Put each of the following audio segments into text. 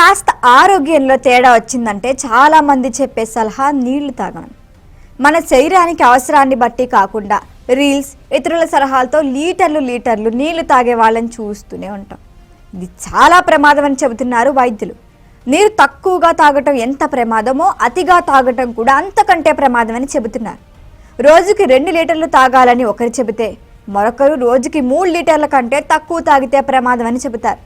కాస్త ఆరోగ్యంలో తేడా వచ్చిందంటే చాలా మంది చెప్పే సలహా నీళ్ళు తాగడం. మన శరీరానికి అవసరాన్ని బట్టి కాకుండా రీల్స్ ఇతరుల సలహాలతో లీటర్లు లీటర్లు నీళ్ళు తాగే వాళ్ళని చూస్తూనే ఉంటాం. ఇది చాలా ప్రమాదం అని చెబుతున్నారు వైద్యులు. నీరు తక్కువగా తాగటం ఎంత ప్రమాదమో అతిగా తాగటం కూడా అంతకంటే ప్రమాదం అని చెబుతున్నారు. రోజుకి రెండు లీటర్లు తాగాలని ఒకరు చెబితే మరొకరు రోజుకి మూడు లీటర్ల కంటే తక్కువ తాగితే ప్రమాదం అని చెబుతారు.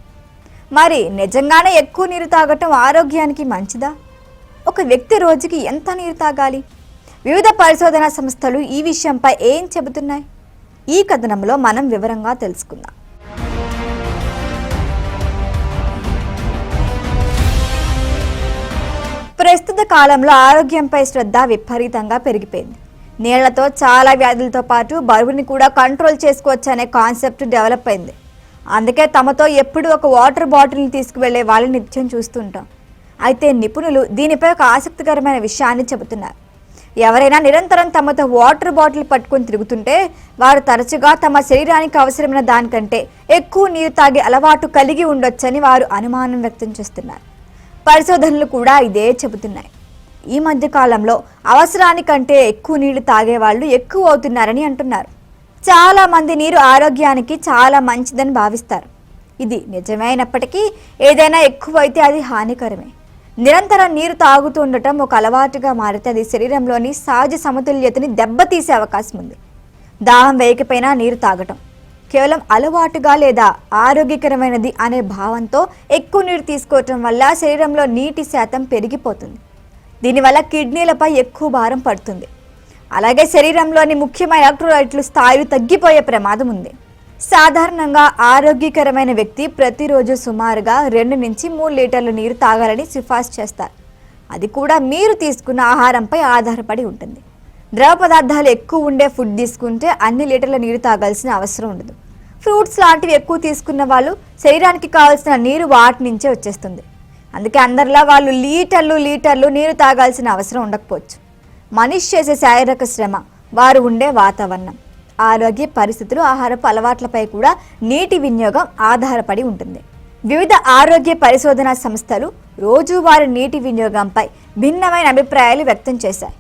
మరి నిజంగానే ఎక్కువ నీరు తాగటం ఆరోగ్యానికి మంచిదా? ఒక వ్యక్తి రోజుకి ఎంత నీరు తాగాలి? వివిధ పరిశోధనా సంస్థలు ఈ విషయంపై ఏం చెబుతున్నాయి? ఈ కథనంలో మనం వివరంగా తెలుసుకుందాం. ప్రస్తుత కాలంలో ఆరోగ్యంపై శ్రద్ధ విపరీతంగా పెరిగిపోయింది. నీళ్ళతో చాలా వ్యాధులతో పాటు బరువుని కూడా కంట్రోల్ చేసుకోవచ్చు అనే కాన్సెప్ట్ డెవలప్ అయింది. అందుకే తమతో ఎప్పుడు ఒక వాటర్ బాటిల్ని తీసుకువెళ్ళే వాళ్ళని నిత్యం చూస్తుంటాం. అయితే నిపుణులు దీనిపై ఒక ఆసక్తికరమైన విషయాన్ని చెబుతున్నారు. ఎవరైనా నిరంతరం తమతో వాటర్ బాటిల్ పట్టుకొని తిరుగుతుంటే వారు తరచుగా తమ శరీరానికి అవసరమైన దానికంటే ఎక్కువ నీరు తాగే అలవాటు కలిగి ఉండొచ్చని వారు అనుమానం వ్యక్తం చేస్తున్నారు. పరిశోధనలు కూడా ఇదే చెబుతున్నాయి. ఈ మధ్య కాలంలో అవసరానికంటే ఎక్కువ నీళ్ళు తాగే వాళ్ళు ఎక్కువ అవుతున్నారని అంటున్నారు. చాలా మంది నీరు ఆరోగ్యానికి చాలా మంచిదని భావిస్తారు. ఇది నిజమైనప్పటికీ ఏదైనా ఎక్కువైతే అది హానికరమే. నిరంతరం నీరు తాగుతూ ఉండటం ఒక అలవాటుగా మారితే అది శరీరంలోని సహజ సమతుల్యతని దెబ్బతీసే అవకాశం ఉంది. దాహం వేయకపోయినా నీరు తాగటం కేవలం అలవాటుగా లేదా ఆరోగ్యకరమైనది అనే భావంతో ఎక్కువ నీరు తీసుకోవటం వల్ల శరీరంలో నీటి శాతం పెరిగిపోతుంది. దీనివల్ల కిడ్నీలపై ఎక్కువ భారం పడుతుంది. అలాగే శరీరంలోని ముఖ్యమైన ఎలక్ట్రోలైట్లు స్థాయిలు తగ్గిపోయే ప్రమాదం ఉంది. సాధారణంగా ఆరోగ్యకరమైన వ్యక్తి ప్రతిరోజు సుమారుగా రెండు నుంచి మూడు లీటర్ల నీరు తాగాలని సిఫార్సు చేస్తారు. అది కూడా మీరు తీసుకున్న ఆహారంపై ఆధారపడి ఉంటుంది. ద్రవ పదార్థాలు ఎక్కువ ఉండే ఫుడ్ తీసుకుంటే అన్ని లీటర్ల నీరు తాగాల్సిన అవసరం ఉండదు. ఫ్రూట్స్ లాంటివి ఎక్కువ తీసుకున్న వాళ్ళు శరీరానికి కావాల్సిన నీరు వాటి నుంచే వచ్చేస్తుంది. అందుకే అందరిలా వాళ్ళు లీటర్లు లీటర్లు నీరు తాగాల్సిన అవసరం ఉండకపోవచ్చు. మనిషి చేసే శారీరక శ్రమ వారు ఉండే వాతావరణం. ఆరోగ్య పరిస్థితులు ఆహారపు అలవాట్లపై కూడా నీటి వినియోగం ఆధారపడి ఉంటుంది. వివిధ ఆరోగ్య పరిశోధనా సంస్థలు రోజువారీ నీటి వినియోగంపై భిన్నమైన అభిప్రాయాలు వ్యక్తం చేశాయి.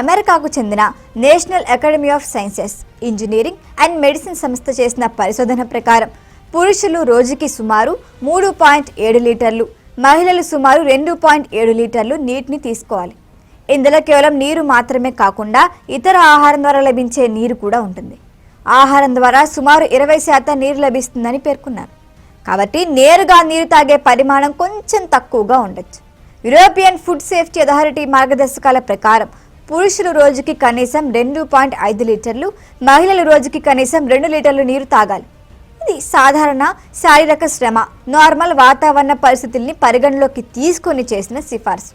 అమెరికాకు చెందిన national academy of sciences engineering and medicine సంస్థ చేసిన పరిశోధన ప్రకారం పురుషులు రోజుకి సుమారు మూడు పాయింట్ ఏడు లీటర్లు మహిళలు సుమారు రెండు పాయింట్ ఏడు లీటర్లు నీటిని తీసుకోవాలి. ఇందులో కేవలం నీరు మాత్రమే కాకుండా ఇతర ఆహారం ద్వారా లభించే నీరు కూడా ఉంటుంది. ఆహారం ద్వారా సుమారు ఇరవై శాతం నీరు లభిస్తుందని పేర్కొన్నారు. కాబట్టి నేరుగా నీరు తాగే పరిమాణం కొంచెం తక్కువగా ఉండొచ్చు. యూరోపియన్ ఫుడ్ సేఫ్టీ అథారిటీ మార్గదర్శకాల ప్రకారం పురుషులు రోజుకి కనీసం రెండు పాయింట్ ఐదు లీటర్లు మహిళలు రోజుకి కనీసం రెండు లీటర్లు నీరు తాగాలి. ఇది సాధారణ శారీరక శ్రమ నార్మల్ వాతావరణ పరిస్థితుల్ని పరిగణలోకి తీసుకొని చేసిన సిఫార్సు.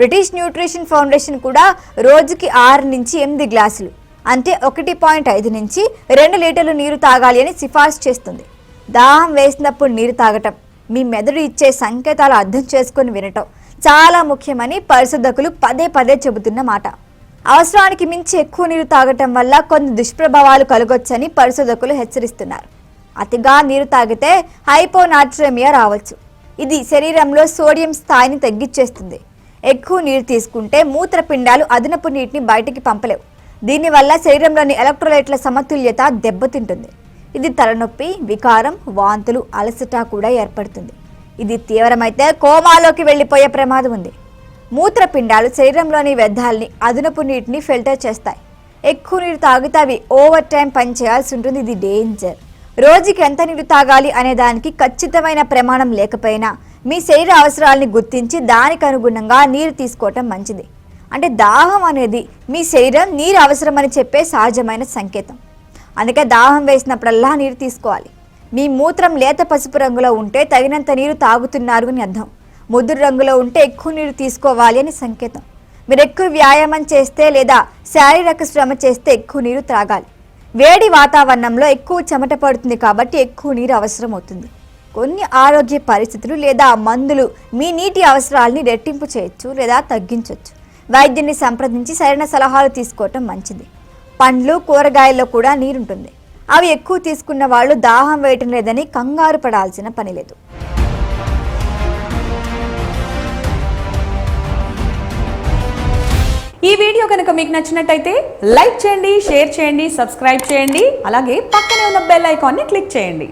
బ్రిటిష్ న్యూట్రిషన్ ఫౌండేషన్ కూడా రోజుకి ఆరు నుంచి ఎనిమిది గ్లాసులు అంటే ఒకటి పాయింట్ ఐదు నుంచి రెండు లీటర్లు నీరు తాగాలి అని సిఫార్సు చేస్తుంది. దాహం వేసినప్పుడు నీరు తాగటం మీ మెదడు ఇచ్చే సంకేతాలు అర్థం చేసుకొని వినటం చాలా ముఖ్యమని పరిశోధకులు పదే పదే చెబుతున్న మాట. అవసరానికి మించి ఎక్కువ నీరు తాగటం వల్ల కొన్ని దుష్ప్రభావాలు కలగొచ్చని పరిశోధకులు హెచ్చరిస్తున్నారు. అతిగా నీరు తాగితే హైపోనాట్రేమియా రావచ్చు. ఇది శరీరంలో సోడియం స్థాయిని తగ్గించేస్తుంది ఎక్కువ నీరు తీసుకుంటే మూత్రపిండాలు అదనపు నీటిని బయటికి పంపలేవు. దీనివల్ల శరీరంలోని ఎలక్ట్రోలైట్ల సమతుల్యత దెబ్బతింటుంది. ఇది తలనొప్పి వికారం వాంతులు అలసట కూడా ఏర్పడుతుంది. ఇది తీవ్రమైతే కోమాలోకి వెళ్ళిపోయే ప్రమాదం ఉంది. మూత్రపిండాలు శరీరంలోని వ్యర్థాలని అదనపు నీటిని ఫిల్టర్ చేస్తాయి. ఎక్కువ నీరు తాగితే అవి ఓవర్ టైం పనిచేయాల్సి ఉంటుంది. ఇది డేంజర్. రోజుకి ఎంత నీరు తాగాలి అనే దానికి ఖచ్చితమైన ప్రమాణం లేకపోయినా మీ శరీర అవసరాలని గుర్తించి దానికి అనుగుణంగా నీరు తీసుకోవటం మంచిది. అంటే దాహం అనేది మీ శరీరం నీరు అవసరమని చెప్పే సహజమైన సంకేతం. అందుకే దాహం వేసినప్పుడల్లా నీరు తీసుకోవాలి. మీ మూత్రం లేత పసుపు రంగులో ఉంటే తగినంత నీరు తాగుతున్నారు అని అర్థం. ముదురు రంగులో ఉంటే ఎక్కువ నీరు తీసుకోవాలి అని సంకేతం. మీరు ఎక్కువ వ్యాయామం చేస్తే లేదా శారీరక శ్రమ చేస్తే ఎక్కువ నీరు త్రాగాలి. వేడి వాతావరణంలో ఎక్కువ చెమట పడుతుంది కాబట్టి ఎక్కువ నీరు అవసరం అవుతుంది కొన్ని ఆరోగ్య పరిస్థితులు లేదా మందులు మీ నీటి అవసరాలని రెట్టింపు చేయొచ్చు లేదా తగ్గించవచ్చు వైద్యుని సంప్రదించి సరైన సలహాలు తీసుకోవటం మంచిది. పండ్లు కూరగాయల్లో కూడా నీరుంటుంది. అవి ఎక్కువ తీసుకున్న వాళ్ళు దాహం వేయటం లేదని కంగారు పడాల్సిన పని లేదు. ఈ వీడియో కనుక మీకు నచ్చినట్టయితే లైక్ చేయండి షేర్ చేయండి సబ్స్క్రైబ్ చేయండి. అలాగే పక్కనే ఉన్న బెల్ ఐకాన్ని క్లిక్ చేయండి.